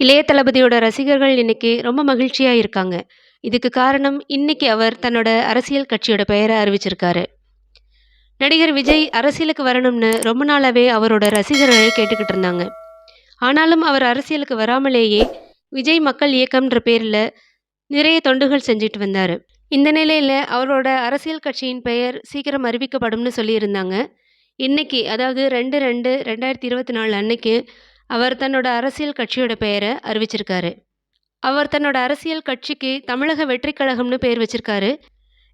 இளைய தளபதியோட ரசிகர்கள் இன்னைக்கு ரொம்ப மகிழ்ச்சியாக இருக்காங்க. இதுக்கு காரணம் இன்னைக்கு அவர் தன்னோட அரசியல் கட்சியோட பெயரை அறிவிச்சிருக்காரு. நடிகர் விஜய் அரசியலுக்கு வரணும்னு ரொம்ப நாளாவே அவரோட ரசிகர்கள் கேட்டுக்கிட்டு இருந்தாங்க. ஆனாலும் அவர் அரசியலுக்கு வராமலேயே விஜய் மக்கள் இயக்கம்ன்ற பேரில் நிறைய தொண்டுகள் செஞ்சுட்டு வந்தார் இந்த நிலையில் அவரோட அரசியல் கட்சியின் பெயர் சீக்கிரம் அறிவிக்கப்படும்னு சொல்லியிருந்தாங்க. இன்னைக்கு அதாவது 2/2/2024 அன்னைக்கு அவர் தன்னோட அரசியல் கட்சியோட பெயரை அறிவிச்சிருக்காரு. அவர் தன்னோட அரசியல் கட்சிக்கு தமிழக வெற்றிக் கழகம்னு வச்சிருக்காரு.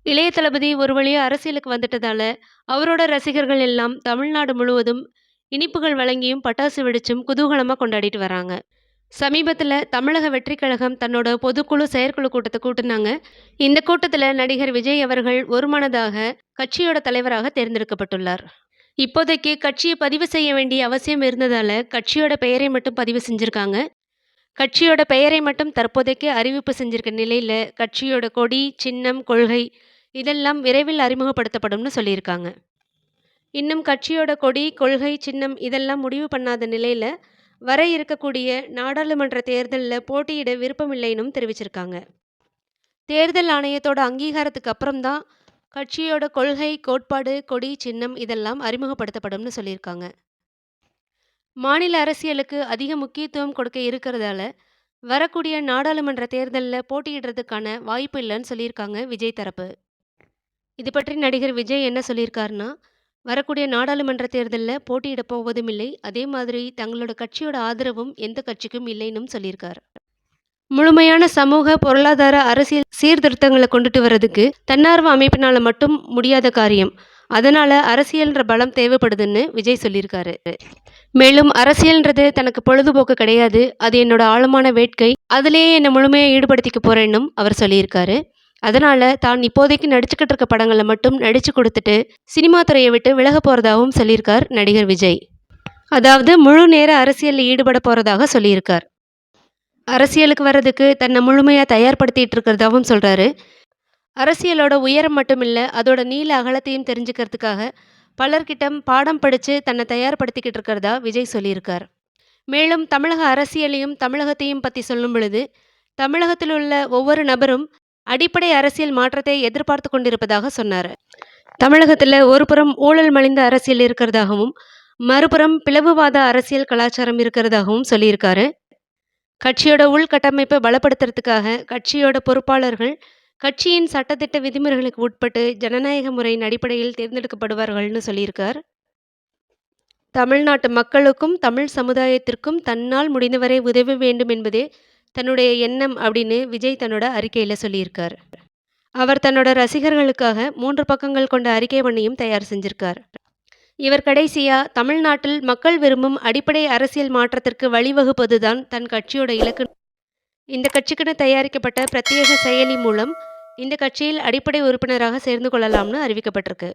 இளைய தளபதி ஒரு வழியாக அரசியலுக்கு வந்துட்டதால அவரோட ரசிகர்கள் எல்லாம் தமிழ்நாடு முழுவதும் இனிப்புகள் வழங்கியும், பட்டாசு வெடிச்சும் குதூகலமாக கொண்டாடிட்டு வராங்க. சமீபத்தில் தமிழக வெற்றிக் கழகம் தன்னோட பொதுக்குழு, செயற்குழு கூட்டத்தை கூட்டினாங்க இந்த கூட்டத்தில் நடிகர் விஜய் அவர்கள் ஒருமனதாக கட்சியோட தலைவராக தேர்ந்தெடுக்கப்பட்டுள்ளார். இப்போதைக்கு கட்சியை பதிவு செய்ய வேண்டிய அவசியம் இருந்ததால் கட்சியோட பெயரை மட்டும் பதிவு செஞ்சுருக்காங்க கட்சியோட பெயரை மட்டும் தற்போதைக்கு அறிவிப்பு செஞ்சுருக்க நிலையில் கட்சியோட கொடி, சின்னம், கொள்கை இதெல்லாம் விரைவில் அறிமுகப்படுத்தப்படும்னு சொல்லியிருக்காங்க. இன்னும் கட்சியோட கொடி, கொள்கை, சின்னம் இதெல்லாம் முடிவு பண்ணாத நிலையில் வர இருக்கக்கூடிய நாடாளுமன்ற தேர்தலில் போட்டியிட விருப்பமில்லைன்னும் தெரிவிச்சிருக்காங்க. தேர்தல் ஆணையத்தோட அங்கீகாரத்துக்கு அப்புறம் தான் கட்சியோட கொள்கை, கோட்பாடு, கொடி, சின்னம் இதெல்லாம் அறிமுகப்படுத்தப்படும்னு சொல்லியிருக்காங்க. மாநில அரசியலுக்கு அதிக முக்கியத்துவம் கொடுக்க இருக்கிறதால வரக்கூடிய நாடாளுமன்ற தேர்தலில் போட்டியிடுறதுக்கான வாய்ப்பு இல்லைன்னு சொல்லியிருக்காங்க விஜய் தரப்பு. இது பற்றி நடிகர் விஜய் என்ன சொல்லியிருக்காருன்னா, வரக்கூடிய நாடாளுமன்ற தேர்தலில் போட்டியிடப் போவதும் இல்லை. அதே மாதிரி தங்களோட கட்சியோட ஆதரவும் எந்த கட்சிக்கும் இல்லைன்னும் சொல்லியிருக்கார் முழுமையான சமூக, பொருளாதார, அரசியல் சீர்திருத்தங்களை கொண்டுட்டு வர்றதுக்கு தன்னார்வ அமைப்பினால மட்டும் முடியாத காரியம். அதனால அரசியல்ன்ற பலம் தேவைப்படுதுன்னு விஜய் சொல்லியிருக்காரு. மேலும் அரசியல்ன்றது தனக்கு பொழுதுபோக்கு கிடையாது. அது என்னோட ஆழமான வேட்கை. அதிலேயே என்னை முழுமையாக ஈடுபடுத்திக்க போறேன்னும் அவர் சொல்லியிருக்காரு. அதனால தான் இப்போதைக்கு நடிச்சுக்கிட்டு இருக்க படங்களை மட்டும் நடிச்சு கொடுத்துட்டு சினிமா துறையை விட்டு விலகப் போறதாகவும் சொல்லியிருக்கார் நடிகர் விஜய். அதாவது முழு நேர அரசியலில் ஈடுபட போறதாக சொல்லியிருக்கார். அரசியலுக்கு வர்றதுக்கு தன்னை முழுமையாக தயார்படுத்திட்டு இருக்கிறதாகவும் சொல்கிறாரு அரசியலோட உயரம் மட்டும் இல்லை அதோட நீள அகலத்தையும் தெரிஞ்சுக்கிறதுக்காக பலர்கிட்டம் பாடம் படித்து தன்னை தயார்படுத்திக்கிட்டு இருக்கிறதா விஜய் சொல்லியிருக்கார். மேலும் தமிழக அரசியலையும், தமிழகத்தையும் பற்றி சொல்லும் பொழுது தமிழகத்தில் உள்ள ஒவ்வொரு நபரும் அடிப்படை அரசியல் மாற்றத்தை எதிர்பார்த்து கொண்டிருப்பதாக சொன்னார் தமிழகத்தில் ஒருபுறம் ஊழல் மலிந்த அரசியல் இருக்கிறதாகவும், மறுபுறம் பிளவுவாத அரசியல் கலாச்சாரம் இருக்கிறதாகவும் சொல்லியிருக்காரு. கட்சியோட உள்கட்டமைப்பை பலப்படுத்துறதுக்காக கட்சியோட பொறுப்பாளர்கள் கட்சியின் சட்டத்திட்ட விதிமுறைகளுக்கு உட்பட்டு ஜனநாயக முறையின் அடிப்படையில் தேர்ந்தெடுக்கப்படுவார்கள்னு சொல்லியிருக்கார். தமிழ்நாட்டு மக்களுக்கும், தமிழ் சமுதாயத்திற்கும் தன்னால் முடிந்தவரை உதவ வேண்டும் என்பதே தன்னுடைய எண்ணம் அப்படின்னு விஜய் தன்னோட அறிக்கையில் சொல்லியிருக்கார். அவர் தன்னோட ரசிகர்களுக்காக மூன்று பக்கங்கள் கொண்ட அறிக்கை ஒன்றையும் தயார் செஞ்சிருக்கார். இவர் கடைசியா தமிழ்நாட்டில் மக்கள் விரும்பும் அடிப்படை அரசியல் மாற்றத்திற்கு வழிவகுப்பதுதான் தன் கட்சியோட இலக்கு. இந்த கட்சிக்கென தயாரிக்கப்பட்ட பிரத்யேக செயலி மூலம் இந்த கட்சியில் அடிப்படை உறுப்பினராக சேர்ந்து கொள்ளலாம்னு அறிவிக்கப்பட்டிருக்கு.